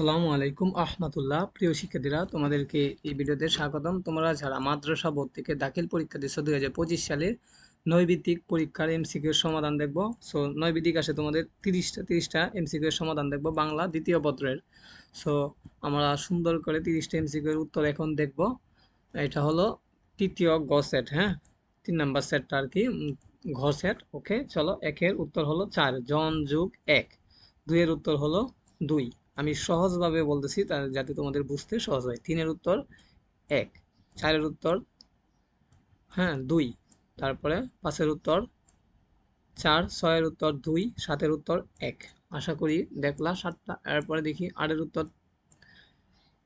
আসসালামু আলাইকুম আহমতুল্লাহ। প্রিয় শিক্ষার্থীরা, তোমাদেরকে এই ভিডিওতে স্বাগতম। তোমরা যারা মাদ্রাসা বোর্ড থেকে দাখিল পরীক্ষা দিচ্ছ দুই হাজার পঁচিশ সালের নৈবিত্তিক পরীক্ষার এমসিকিউর সমাধান দেখব। সো নৈবিত্তিক আসে তোমাদের তিরিশটা তিরিশটা এমসিকিউর সমাধান দেখব বাংলা দ্বিতীয় পত্রের। সো আমরা সুন্দর করে তিরিশটা এমসিকিউর উত্তর এখন দেখব। এটা হলো তৃতীয় গ সেট হ্যাঁ? তিন নাম্বার সেটটা আর কি ঘ সেট ওকে চলো একের উত্তর হলো চার, জন যুগ এক। দুইয়ের উত্তর হলো দুই। আমি সহজভাবে বলতেছি তা যাতে তোমাদের বুঝতে সহজ হয়। তিনের উত্তর এক, চারের উত্তর হ্যাঁ দুই, তারপরে পাঁচের উত্তর চার, ছয়ের উত্তর দুই, সাতের উত্তর এক। আশা করি দেখলা সাতটা, এরপরে দেখি আটের উত্তর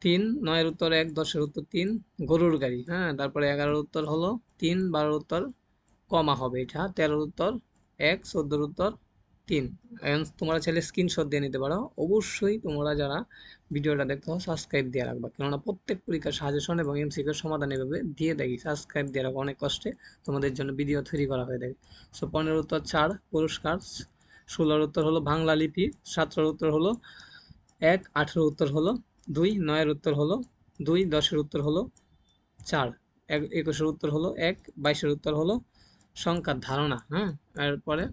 তিন, নয়ের উত্তর এক, দশের উত্তর তিন, গরুর গাড়ি হ্যাঁ তারপরে এগারোর উত্তর হলো তিন, বারোর উত্তর কমা হবে এটা, তেরোর উত্তর এক, চোদ্দোর উত্তর তিন। তোমরা চাইলে স্ক্রিনশট দিয়ে নিতে পারো। অবশ্যই তোমরা যারা ভিডিওটা দেখতে হো সাবস্ক্রাইব দিয়ে রাখবা। কেননা প্রত্যেক পরীক্ষার সাজেশন এবং এমসিকিউর সমাধান এভাবে দিয়ে দেখি সাবস্ক্রাইব দিয়ে রাখো অনেক কষ্টে তোমাদের জন্য ভিডিও তৈরি করা হয়ে থাকে। সো পনেরো উত্তর চার, পুরস্কার। ষোলোর উত্তর হলো বাংলা লিপি। সতেরোর উত্তর হলো এক, আঠেরো উত্তর হলো দুই, নয়ের উত্তর হলো দুই, দশের উত্তর হলো চার। এক, একুশের উত্তর হলো এক, বাইশের উত্তর হলো সংখ্যার ধারণা হ্যাঁ? এরপরে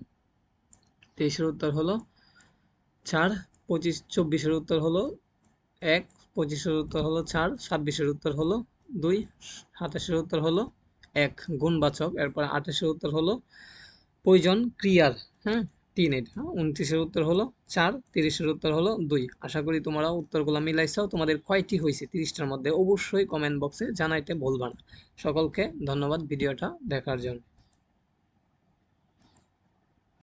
তেইশের উত্তর হলো চার, পঁচিশ, চব্বিশের উত্তর হলো এক, পঁচিশের উত্তর হলো চার, ছাব্বিশের উত্তর হলো দুই, সাতাশের উত্তর হলো এক। গুণবাচক। এরপর আঠাশের উত্তর হলো প্রয়োজন ক্রিয়ার। হ্যাঁ তিন এটা। উনত্রিশের উত্তর হলো চার, তিরিশের উত্তর হলো দুই। আশা করি তোমরা উত্তরগুলো মিলাইছাও তোমাদের কয়টি হয়েছে তিরিশটার মধ্যে? অবশ্যই কমেন্ট বক্সে জানাইতে ভুলবা না। সকলকে ধন্যবাদ ভিডিওটা দেখার জন্য।